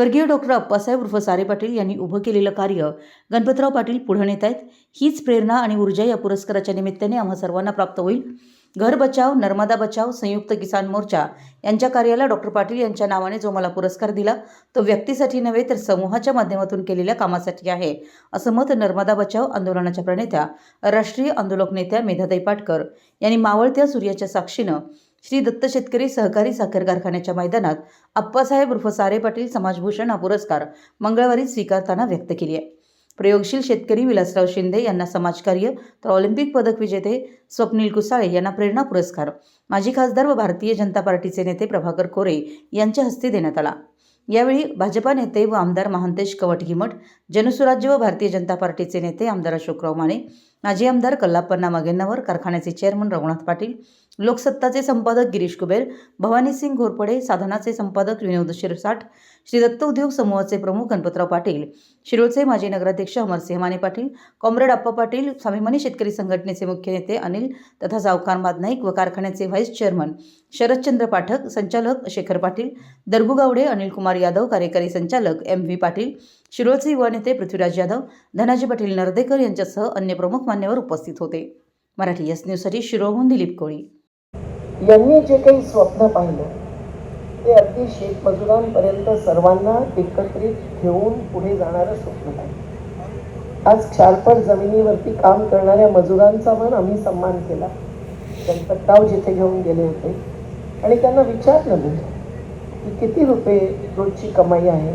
स्वर्गीय डॉक्टर अप्पासाहेब उर्फ सारे पाटील यांनी उभं केलेलं कार्य गणपतराव पाटील पुढे नेत आहेत. हीच प्रेरणा आणि ऊर्जा या पुरस्काराच्या निमित्ताने आम्हा सर्वांना प्राप्त होईल. घर बचाव नर्मदा बचाव संयुक्त किसान मोर्चा यांच्या कार्याला डॉक्टर पाटील यांच्या नावाने जो मला पुरस्कार दिला तो व्यक्तीसाठी नव्हे तर समूहाच्या माध्यमातून केलेल्या कामासाठी आहे असं मत नर्मदा बचाव आंदोलनाच्या प्रणेत्या राष्ट्रीय आंदोलक नेत्या मेधाताई पाटकर यांनी मावळत्या सूर्याच्या साक्षीनं श्री दत्त शेतकरी सहकारी साखर कारखान्याच्या मैदानात अप्पासाहेब उर्फ सारे पाटील समाजभूषण हा पुरस्कार मंगळवारी स्वीकारताना व्यक्त केली आहे. प्रयोगशील शेतकरी विलासराव शिंदे यांना समाजकार्य तर ऑलिम्पिक पदक विजेते स्वप्नील कुसाळे यांना प्रेरणा पुरस्कार. माजी खासदार व भारतीय जनता पार्टीचे नेते प्रभाकर कोरे यांच्या हस्ते देण्यात आला. यावेळी भाजपा नेते व आमदार महांतेश कवटगिमठ जनसुराज्य व भारतीय जनता पार्टीचे नेते आमदार अशोकराव माने माजी आमदार कल्लापन्ना मगेन्नावर कारखान्याचे चेअरमन रघुनाथ पाटील लोकसत्ताचे संपादक गिरीश कुबेर भवानीसिंग घोरपडे साधनाचे संपादक विनोद शिरसाट श्री दत्त उद्योग समूहाचे प्रमुख गणपतराव पाटील शिरोळचे माजी नगराध्यक्ष अमरसिंह माने पाटील कॉम्रेड आप्पा पाटील स्वाभिमानी शेतकरी संघटनेचे मुख्य नेते अनिल तथा सावकार नाईक व कारखान्याचे व्हाईस चेअरमन शरदचंद्र पाठक संचालक शेखर पाटील दर्गू गावडे अनिल कुमार यादव कार्यकारी संचालक एम व्ही पाटील शिरोळचे युवा नेते पृथ्वीराज यादव धनाजी पाटील नर्देकर यांच्यासह अन्य प्रमुख मान्यवर उपस्थित होते. मराठी एस न्यूजसाठी शिरोहून दिलीप कोळी यांनी जे काही स्वप्न पाहिलं ते अगदी शेतमजुरांपर्यंत सर्वांना एकत्रित घेऊन पुढे जाणारं स्वप्न पाहिलं आज क्षारपड जमिनीवरती काम करणाऱ्या मजुरांचा पण आम्ही सन्मान केला. गणपतराव जिथे घेऊन गेले होते. आणि त्यांना विचारलं मी की किती रुपये रोजची कमाई आहे?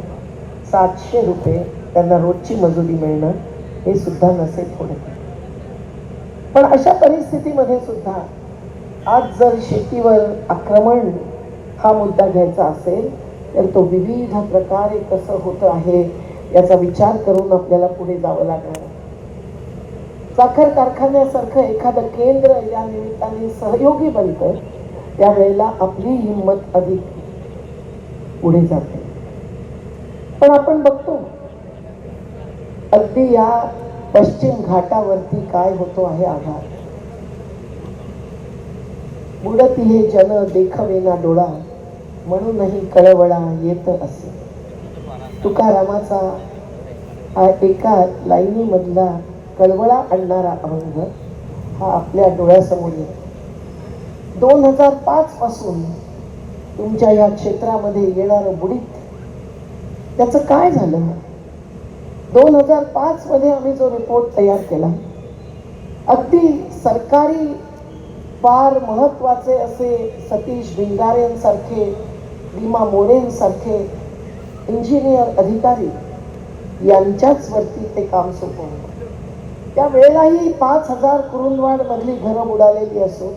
सातशे रुपये त्यांना रोजची मजुरी मिळणं हे सुद्धा नसे थोडे. पण अशा परिस्थितीमध्ये सुद्धा आज जर शेतीवर आक्रमण हा मुद्दा घ्यायचा असेल तर तो विविध प्रकारे कसं होतं आहे याचा विचार करून आपल्याला पुढे जावं लागणार साखर कारखान्यासारखं एखादं केंद्र या निमित्ताने सहयोगी बनतं त्यावेळेला आपली हिंमत अधिक पुढे जाते. पण आपण बघतो अगदी या पश्चिम घाटावरती काय होतो आहे आघात बुडती हे जन देखवेना डोळा म्हणूनही कळवळा येत असे. तुकारामाचा हा एका लाईनीमधला कळवळा आणणारा अभंग हा आपल्या डोळ्यासमोर येतो. दोन हजार पाच पासून तुमच्या या क्षेत्रामध्ये येणारं बुडीत त्याचं काय झालं? दोन हजार पाच मध्ये आम्ही जो रिपोर्ट तयार केला अगदी सरकारी फार महत्त्वाचे असे सतीश भिंगारेंसारखे भीमा मोरेंसारखे इंजिनियर अधिकारी यांच्याच वरती ते काम सोपवलं. त्या वेळेलाही पाच हजार कुरुंदवाडमधली घरं बुडालेली असो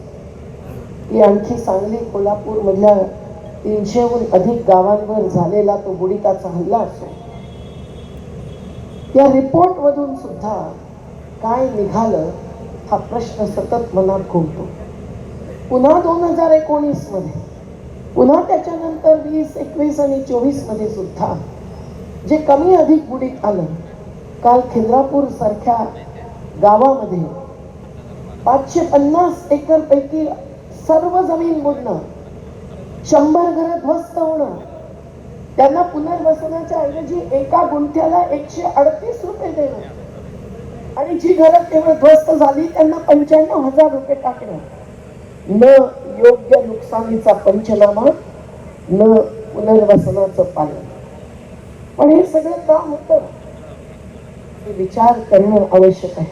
ती आणखी सांगली कोल्हापूर मधल्या तीनशेहून अधिक गावांवर झालेला तो बुडीकाचा हल्ला असो या रिपोर्ट मधून सुद्धा काय निघालं हा प्रश्न सतत मनात घुमतो पुन्हा दोन हजार एकोणीसमध्ये पुन्हा त्याच्यानंतर वीस एकवीस आणि चोवीसमध्ये सुद्धा जे कमी अधिक बुडीत आलं काल खिद्रापूर सारख्या गावामध्ये पाचशे पन्नास एकर पैकी सर्व जमीन बुडणं शंभर घरं ध्वस्त होणं त्यांना पुनर्वसनाच्या ऐवजी एका गुंठ्याला एकशे अडतीस रुपये देणं आणि जी घरं तेवढं ध्वस्त झाली त्यांना पंच्याण्णव हजार रुपये टाकणं. न योग्य नुकसानीचा पंचनामा न पुनर्वसनाचं पालन. पण हे सगळं का होतं. हे विचार करणं आवश्यक आहे.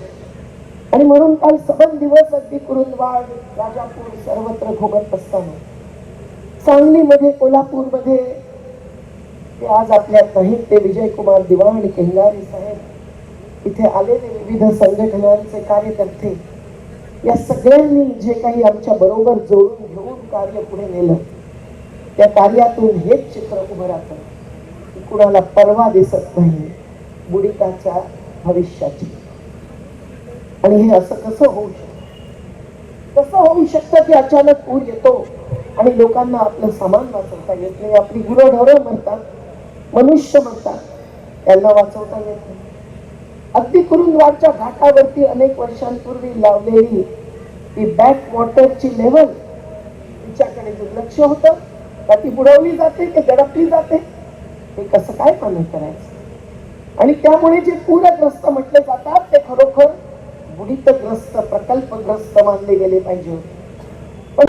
आणि म्हणून काल सबन दिवस अगदी कुरुंदवाड राजापूर सर्वत्र भोगत असताना सांगलीमध्ये कोल्हापूरमध्ये ते आज आपल्यात नाहीत ते विजयकुमार दिवाण केंगारी साहेब इथे आलेले विविध संघटनांचे कार्यकर्ते या सगळ्यांनी जे काही आमच्या बरोबर जोडून घेऊन कार्य पुढे नेलं त्या कार्यातून हेच चित्र उभं राहतं की कुणाला परवा दिसत नाही बुडिताच्या भविष्याची. आणि हे असं कसं होऊ शकतं? कसं होऊ शकतं की अचानक पूर येतो आणि लोकांना आपलं सामान वाचवता येत नाही? आपली गुरढोरं म्हणतात मनुष्य म्हणतात त्यांना वाचवता येत नाही. अगदी कुरुंदवाडच्या घाटावरती अनेक वर्षांपूर्वी लावलेली ती बॅक वॉटरची लेवल तिच्याकडे दुर्लक्ष होतं. का ती बुडवली जाते की दडपली जाते. हे कसं काय मान्य करायचं? आणि त्यामुळे जे पूरग्रस्त म्हटले जातात ते खरोखर बुडीतग्रस्त प्रकल्पग्रस्त मानले गेले पाहिजे होते. पण